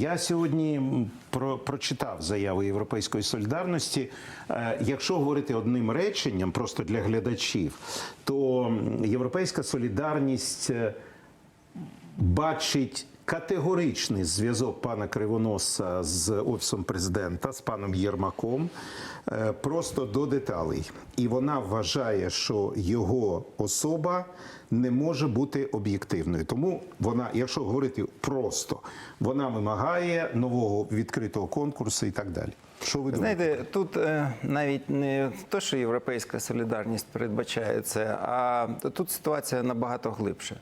Я сьогодні про, прочитав заяву Європейської солідарності. Е, Якщо говорити одним реченням, просто для глядачів, то Європейська солідарність е, бачить категоричний зв'язок пана Кривоноса з офісом президента, з паном Єрмаком, е, просто до деталей. І вона вважає, що його особа не може бути об'єктивною. Тому вона, якщо говорити просто, вона вимагає нового відкритого конкурсу і так далі. Що ви думаєте? Знаєте, тут е, навіть не те, що європейська солідарність передбачає це, а тут ситуація набагато глибше.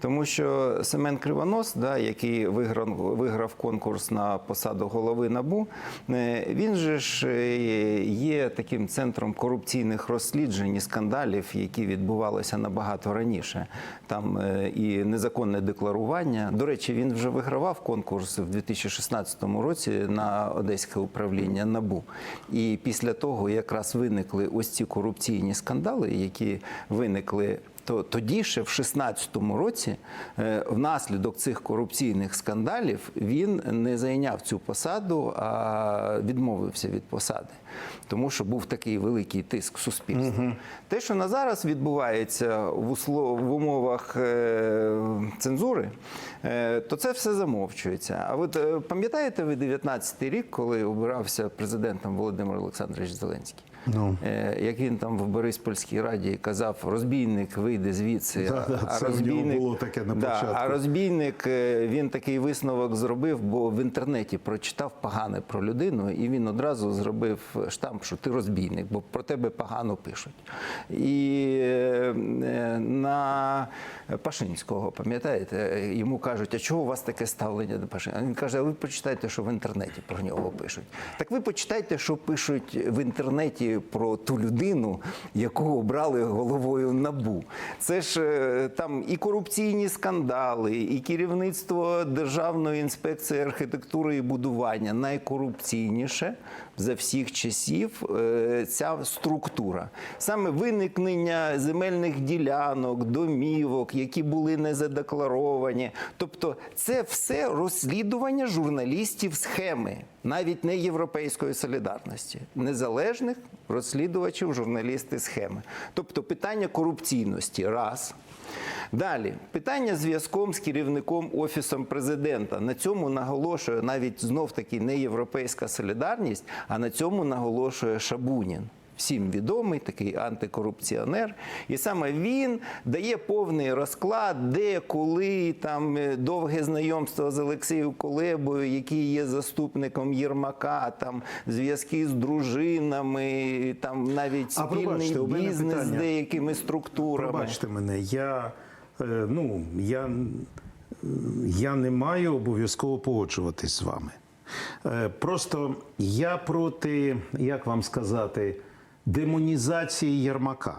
Тому що Семен Кривонос, да, який виграв, виграв конкурс на посаду голови НАБУ, е, він же ж е, є таким центром корупційних розсліджень і скандалів, які відбувалися набагато раніше. Там е, і незаконне декларування. До речі, він вже вигравав конкурс в 2016 році на Одеське управління НАБУ. І після того якраз виникли ось ці корупційні скандали, які виникли. То тоді ще в 16-му році, е, внаслідок цих корупційних скандалів, він не зайняв цю посаду, а відмовився від посади, тому що був такий великий тиск суспільства. Те, що на зараз відбувається в, услов, в умовах е, цензури, е, то це все замовчується. А от е, пам'ятаєте ви 19-й рік, коли обирався президентом Володимир Олександрович Зеленський? Ну. Е, як він там в Бориспольській раді казав, розбійник вийде звідси. Да, да, це в нього було таке на да, початку. а розбійник е, він такий висновок зробив, бо в інтернеті прочитав погане про людину, і він одразу зробив штамп, що ти розбійник, бо про тебе погано пишуть. І е, на Пашинського, пам'ятаєте, йому кажуть, а чого у вас таке ставлення до Пашинського? Він каже, а ви почитайте, що в інтернеті про нього пишуть. Так ви почитайте, що пишуть в інтернеті про ту людину, яку обрали головою набу. Це ж е, там і корупційні скандали, і керівництво Державної інспекції архітектури і будування найкорупційніше за всіх часів е, ця структура. Саме виникнення земельних ділянок, домівок, які були не задекларовані. Тобто, це все розслідування журналістів схеми, навіть не європейської солідарності, незалежних розслідувачів, журналісти схеми. Тобто питання корупційності раз. Далі питання зв'язком з керівником офісом президента. На цьому наголошує навіть знов таки не європейська солідарність, а на цьому наголошує Шабунін. Всім відомий такий антикорупціонер, і саме він дає повний розклад, де, коли там е, довге знайомство з Олексієм Колебою, який є заступником Єрмака, там зв'язки з дружинами, там навіть А спільний пробачте, бізнес з деякими структурами. Пробачте мене, я, е, ну, я, я не маю обов'язково погоджуватись з вами. Е, Просто я проти, як вам сказати, демонізації Єрмака.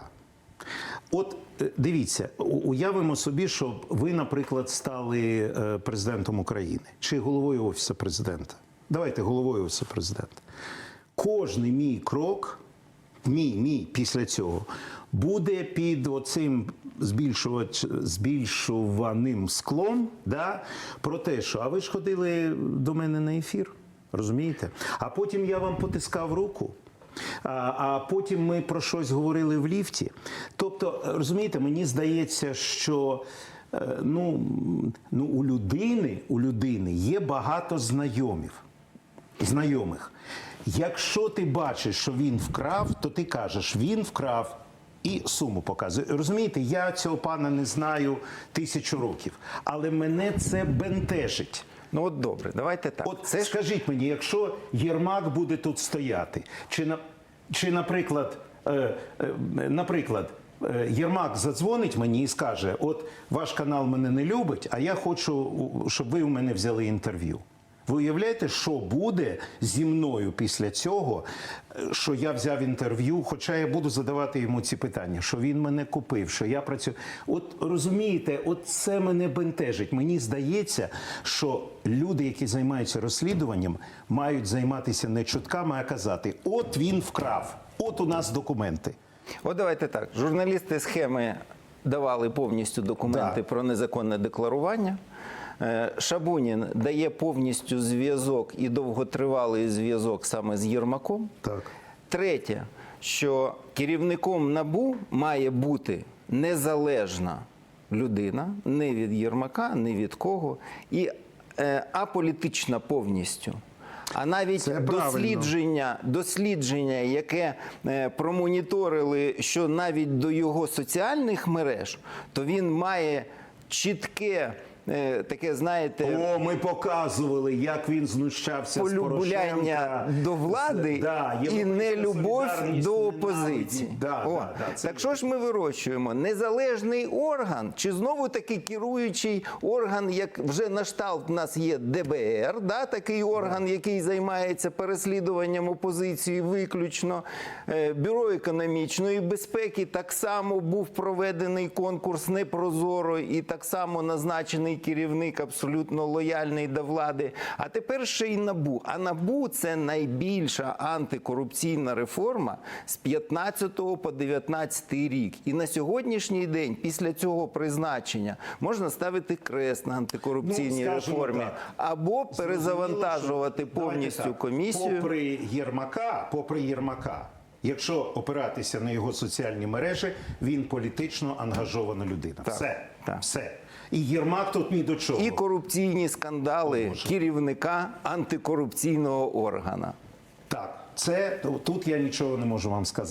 От е, дивіться, уявимо собі, що ви, наприклад, стали е, президентом України чи головою офісу президента. Давайте головою офісу президента. Кожний мій крок, мій, мій після цього, буде під оцим збільшувач, збільшуваним склом, да, про те, що а ви ж ходили до мене на ефір, розумієте? А потім я вам потискав руку. А, потім ми про щось говорили в ліфті. Тобто, розумієте, мені здається, що е, ну, ну, у людини, у людини є багато знайомів. Знайомих. Якщо ти бачиш, що він вкрав, то ти кажеш, він вкрав. І суму показує. Розумієте, я цього пана не знаю тисячу років, але мене це бентежить. Ну от добре, давайте так. От це скажіть мені, якщо Єрмак буде тут стояти, чи, на, чи наприклад, е, е, наприклад, е, Єрмак задзвонить мені і скаже: От ваш канал мене не любить, а я хочу, щоб ви у мене взяли інтерв'ю. Ви уявляєте, що буде зі мною після цього, е, що я взяв інтерв'ю, хоча я буду задавати йому ці питання, що він мене купив, що я працюю. От розумієте, от це мене бентежить. Мені здається, що люди, які займаються розслідуванням, мають займатися не чутками, а казати: от він вкрав, от у нас документи. От давайте так. Журналісти схеми давали повністю документи Да. про незаконне декларування. Е, Шабунін дає повністю зв'язок і довготривалий зв'язок саме з Єрмаком. Так. Третє, що керівником НАБУ має бути незалежна людина, не від Єрмака, не від кого, і е, аполітична повністю. А навіть Це дослідження, дослідження, яке е, промоніторили, що навіть до його соціальних мереж, то він має чітке, таке, знаєте, О, ми показували, як він знущався з полюбляння Порошенка. до влади да, і Європейська нелюбов солідарність до опозиції. Да, О, да, да, це так що ж ми вирощуємо? Незалежний орган, чи знову таки керуючий орган, як вже на шталт в нас є ДБР, да, такий орган, який займається переслідуванням опозиції виключно. Е, Бюро економічної безпеки так само був проведений конкурс непрозоро і так само назначений керівник абсолютно лояльний до влади. А тепер ще й набу. А набу це найбільша антикорупційна реформа з 15 по 19 рік. І на сьогоднішній день, після цього призначення, можна ставити крест на антикорупційній Ну, реформі так. або перезавантажувати Зрозуміло, повністю так, комісію. Попри Єрмака, попри Єрмака, якщо опиратися на його соціальні мережі, він політично ангажована людина. Так, все. так. все. І Єрмак тут ні до чого. І корупційні скандали Боже. керівника антикорупційного органа. Так, це тут я нічого не можу вам сказати.